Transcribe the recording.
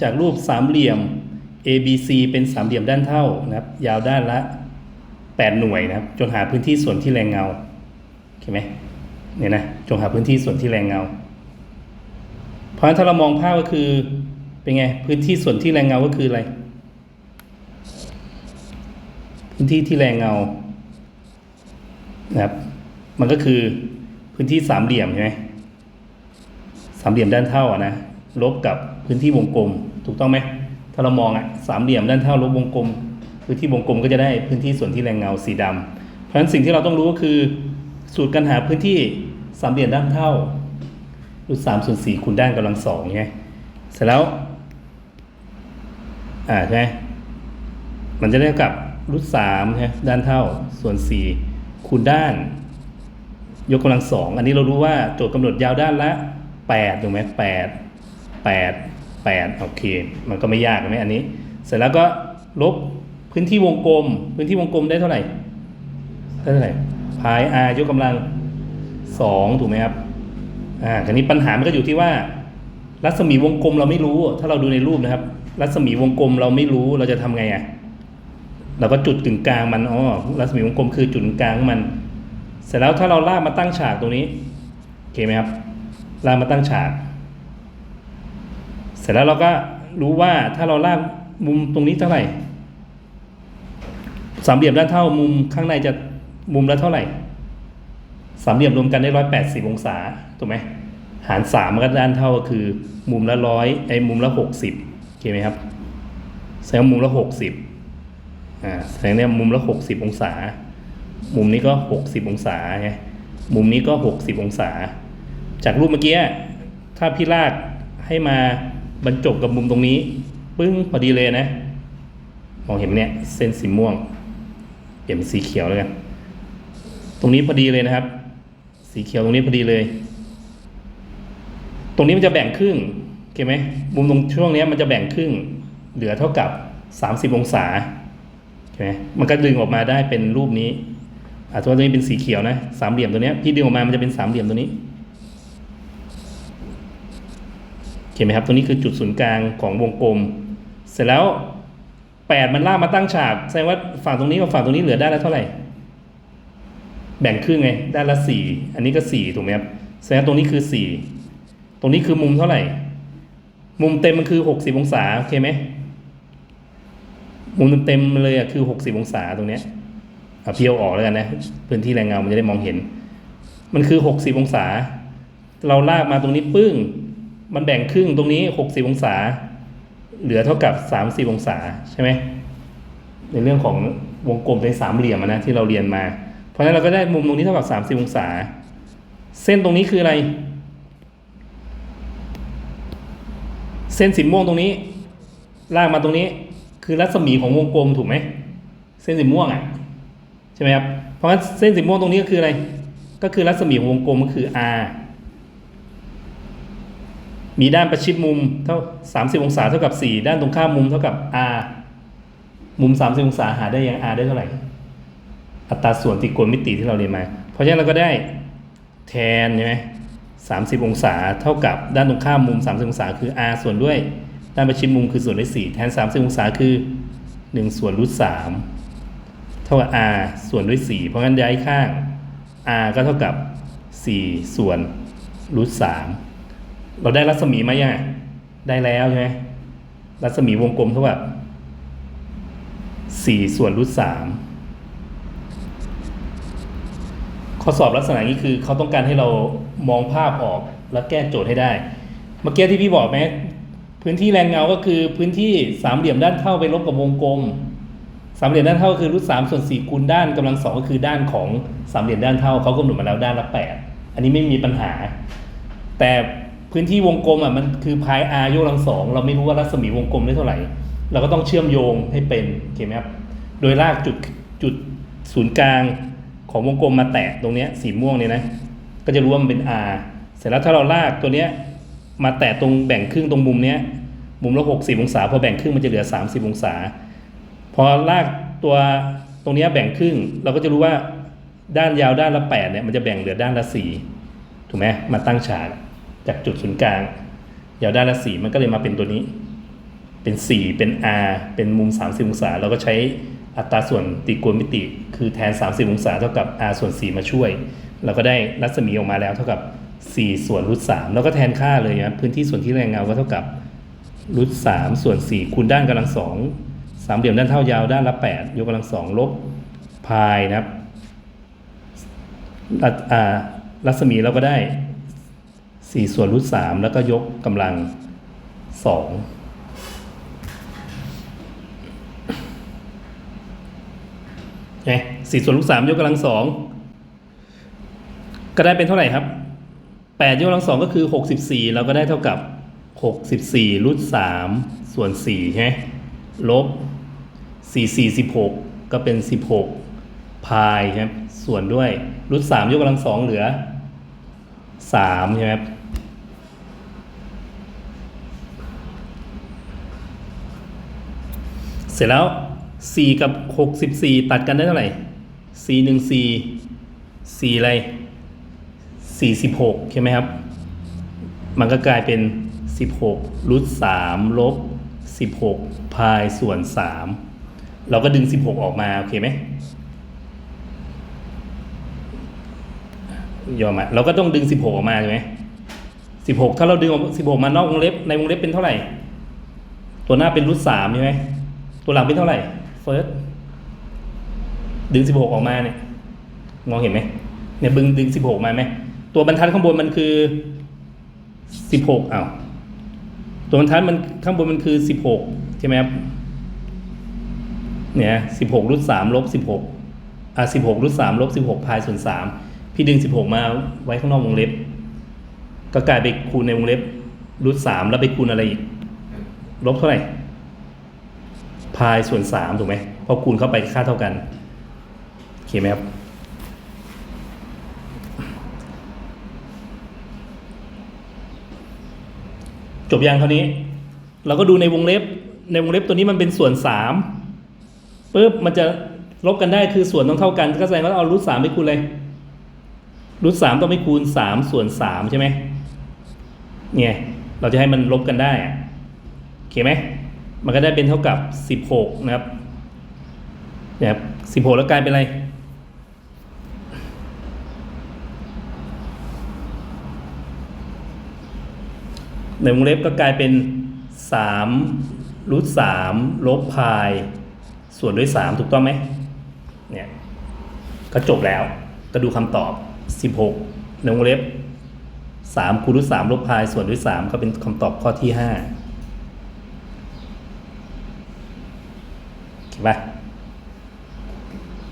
จากรูปสามเหลี่ยม ABC เป็นสามเหลี่ยมด้านเท่านะครับ ยาวด้านละ 8 หน่วยนะครับ จงหาพื้นที่ส่วนที่แรงเงาโอเคไหมเนี่ยนะจงหาพื้นที่ส่วนที่แรงเงา เพราะฉะนั้นถ้าเรามองภาพก็คือเป็นไงพื้นที่ส่วนที่แรงเงาก็คืออะไร พื้นที่ที่แรงเงานะครับ มันก็คือพื้นที่สามเหลี่ยมใช่ไหมสามเหลี่ยมด้านเท่าอะนะลบกับ พื้นที่วงกลม ถูกต้องไหมถ้าเรามองอะสามเหลี่ยมด้านเท่าลบวงกลม พื้นที่วงกลมก็จะได้พื้นที่ส่วนที่แรงเงาสีดำเพราะฉะนั้นสิ่งที่เราต้องรู้ก็คือ สูตรการหาพื้นที่สามเหลี่ยมด้านเท่ารูทสามส่วนสี่คูณด้านกำลังสองไหมเสร็จแล้วอ่าใช่ไหมมันจะได้กับรูทสามใช่ด้านเท่าส่วนสี่คูณด้าน ยกกำลังสองอันนี้เรารู้ว่าโจทย์กำหนดยาวด้านละแปดถูกไหมแปดแปด แปดโอเค มันก็ไม่ยากใช่ไหมอันนี้ เสร็จแล้วก็ลบพื้นที่วงกลม พื้นที่วงกลมได้เท่าไหร่ได้เท่าไหร่พาย r ยกกำลังสองถูกไหมครับอ่าทีนี้ปัญหามันก็อยู่ที่ว่า รัศมีวงกลมเราไม่รู้ ถ้าเราดูในรูปนะครับ รัศมีวงกลมเราไม่รู้เราจะทำไงอะเราก็จุดกึ่งกลางมันอ๋อรัศมีวงกลมคือจุดกลางมัน เสร็จแล้วถ้าเราลากมาตั้งฉากตรงนี้โอเคไหมครับลากมาตั้งฉาก เสร็จแล้วเราก็รู้ว่าถ้าเราลากมุมตรงนี้เท่าไหร่สามเหลี่ยมด้านเท่ามุมข้างในจะมุมละเท่าไหร่สามเหลี่ยมรวมกันได้ร้อยแปดสิบองศาถูกไหมหารสามมันก็ด้านเท่าก็คือ มุมละร้อยไอ้มุมละหกสิบโอเคไหมครับแสดงมุมละหกสิบอ่าแสดงเนี่ยมุมละหกสิบองศา มุมนี้ก็หกสิบองศาไงมุมนี้ก็หกสิบองศา จากรูปเมื่อกี้ถ้าพี่ลากให้มา บรรจบกับมุมตรงนี้ ปึ้งพอดีเลยนะ มองเห็นเนี่ย เส้นสีม่วงเปลี่ยนเป็นสีเขียวแล้วกัน ตรงนี้พอดีเลยนะครับ สีเขียวตรงนี้พอดีเลย ตรงนี้มันจะแบ่งครึ่งโอเคไหมมุมตรงช่วงเนี้ยมันจะแบ่งครึ่ง เหลือเท่ากับ 30 องศาโอเคไหมมันก็ดึงออกมาได้เป็นรูปนี้อาจจะว่าตัวนี้เป็นสีเขียวนะ สามเหลี่ยมตัวเนี้ยพี่ดึงออกมามันจะเป็นสามเหลี่ยมตัวนี้ โอเคไหมครับตัวนี้คือจุดศูนย์กลางของวงกลม เสร็จแล้วแปดมันลากมาตั้งฉาก แสดงว่าฝั่งตรงนี้กับฝั่งตรงนี้เหลือได้แล้วเท่าไหร่ แบ่งครึ่งไงด้านละสี่อันนี้ก็สี่ถูกไหมครับ แสดงว่าตรงนี้คือสี่ตรงนี้คือมุมเท่าไหร่ มุมเต็มมันคือหกสิบองศา โอเคไหม มุมเต็มเลยอะคือหกสิบองศาตรงเนี้ยเอาเพียวออกแล้วกันนะ พื้นที่แรงเงา มันจะได้มองเห็น มันคือหกสิบองศา เราลากมาตรงนี้ปึ้ง มันแบ่งครึ่งตรงนี้หกสิบองศา เหลือเท่ากับสามสิบองศาใช่ไหมในเรื่องของวงกลมเป็นสามเหลี่ยมนะที่เราเรียนมา เพราะฉะนั้นเราก็ได้มุมตรงนี้เท่ากับสามสิบองศา เส้นตรงนี้คืออะไร เส้นสีม่วงตรงนี้ ลากมาตรงนี้คือรัศมีของวงกลมถูกไหม เส้นสีม่วงอะใช่ไหมครับ เพราะฉะนั้นเส้นสีม่วงตรงนี้ก็คืออะไร ก็คือรัศมีของวงกลมก็คือ r มีด้านประชิดมุมเท่า 30 องศาเท่ากับ 4 ด้านตรงข้ามมุมเท่ากับ r มุม 30 องศาหาได้ยัง r ได้เท่าไหร่ อัตราส่วนตรีโกณมิติที่เราเรียนมา เพราะฉะนั้นเราก็ได้แทนใช่ไหมสามสิบองศาเท่ากับด้านตรงข้ามมุม 30 องศาคือ r ส่วนด้วย ด้านประชิดมุมคือส่วนด้วย 4 แทน 30 องศาคือ 1 ส่วนรูท3เท่ากับ r ส่วนด้วย 4 เพราะงั้นย้ายข้าง r ก็เท่ากับ 4 ส่วนรูท3 เราได้รัศมีมายังอะได้แล้วใช่ไหมรัศมีวงกลมเท่ากับ4ส่วนรูท3ข้อสอบลักษณะนี้คือเขาต้องการให้เรามองภาพออกแล้วแก้โจทย์ให้ได้ เมื่อกี้ที่พี่บอกไหมพื้นที่แรงเงาก็คือพื้นที่สามเหลี่ยมด้านเท่าไปลบกับวงกลมสามเหลี่ยมด้านเท่าคือรูทสามส่วนสี่คูณด้านกำลังสองก็คือด้านของสามเหลี่ยมด้านเท่าเขากำหนดมาแล้วด้านละแปดอันนี้ไม่มีปัญหา แต่ พื้นที่วงกลมอะมันคือพาย r ยกกำลังสองเราไม่รู้ว่ารัศมีวงกลมได้เท่าไหร่ เราก็ต้องเชื่อมโยงให้เป็นโอเคไหมครับโดยลากจุดจุดศูนย์กลางของวงกลมมาแตะตรงเนี้ยสีม่วงเนี่ยนะก็จะรู้ว่ามันเป็น r เสร็จแล้วถ้าเราลากตัวเนี้ยมาแตะตรงแบ่งครึ่งตรงมุมเนี้ยมุมละหกสิบองศาพอแบ่งครึ่งมันจะเหลือสามสิบองศา พอลากตัวตรงเนี้ยแบ่งครึ่ง เราก็จะรู้ว่าด้านยาวด้านละแปดเนี่ยมันจะแบ่งเหลือด้านละสี่ถูกไหมมาตั้งฉาก จากจุดศูนย์กลางยาวด้านละสี่มันก็เลยมาเป็นตัวนี้ เป็น 4 เป็น r เป็นมุม 30 องศาเราก็ใช้อัตราส่วนตรีโกณมิติ คือแทน 30 องศาเท่ากับ r ส่วน 4 มาช่วย เราก็ได้รัศมีออกมาแล้วเท่ากับ 4 ส่วนรูท3แล้วก็แทนค่าเลยนะพื้นที่ส่วนที่แรงเงาก็เท่ากับรูท3ส่วน 4 คูณด้านกำลัง2สามเหลี่ยมด้านเท่ายาวด้านละ 8 ยกกำลัง2ลบพายนะครับรัศมีเราก็ได้ 4 ส่วนรูท3แล้วก็ยกกำลัง 2ไงสี่ส่วนลูกสามยกกำลังสองก็ได้เป็นเท่าไหร่ครับแปดยกกำลังสองก็คือหกสิบสี่เราก็ได้เท่ากับหกสิบสี่รูทสามส่วนสี่ใช่ลบสี่สี่สิบหกก็เป็นสิบหกพายใช่ไหมส่วนด้วยรูทสามยกกำลังสองเหลือสามใช่ไหมครับเส ร็จแล้ว 4 กับ 64 ตัดกันได้เท่าไหร่ 4 1 4 4อะไร 46 ใช่ไหมครับ มันก็กลายเป็น 16รูท3ลบ 16 พายส่วน 3 เราก็ดึง 16 ออกมา โอเคไหมยอมอะเราก็ต้องดึง 16 ออกมาใช่ไหม16 ถ้าเราดึงออก16 มานอกวงเล็บ ในวงเล็บเป็นเท่าไหร่ ตัวหน้าเป็นรูท3ใช่ไหม ตัวหลังเป็นเท่าไหร่เฟิร์สดึง 16 ออกมาเนี่ย มองเห็นไหมเนี่ยบึงดึง 16 มาไหม ตัวบรรทัดข้างบนมันคือ 16อ้าวตัวบรรทัดมันข้างบนมันคือ 16 ใช่ไหมครับ เนี่ย 16รูท3ลบ16 อะ 16รูท3ลบ16พายส่วน3พี่ดึง 16 มาไว้ข้างนอกวงเล็บ ก็กลายไปคูณในวงเล็บรูท3แล้วไปคูณอะไรอีก ลบเท่าไหร่ พายส่วนสามถูกไหมเพราะคูณเข้าไปค่าเท่ากันโอเคไหมครับจบยังเท่านี้ เราก็ดูในวงเล็บ ในวงเล็บตัวนี้มันเป็นส่วนสามปุ๊บมันจะลบกันได้คือส่วนต้องเท่ากัน ก็แสดงว่าเอารูทสามไปคูณเลยรูทสามต้องไปคูณสามส่วนสามใช่ไหมเนี่ย เราจะให้มันลบกันได้อะโอเคไหม มันก็ได้เป็นเท่ากับ 16 นะครับนะครับ16 แล้วกลายเป็นอะไรในวงเล็บก็กลายเป็น3รูท3ลบพาย ส่วนด้วย 3 ถูกต้องไหมเนี่ยก็จบแล้วก็ดูคำตอบ 16 ในวงเล็บ3คูณรูท3ลบพาย ส่วนด้วย 3 ก็เป็นคำตอบข้อที่ 5 เห็นปะ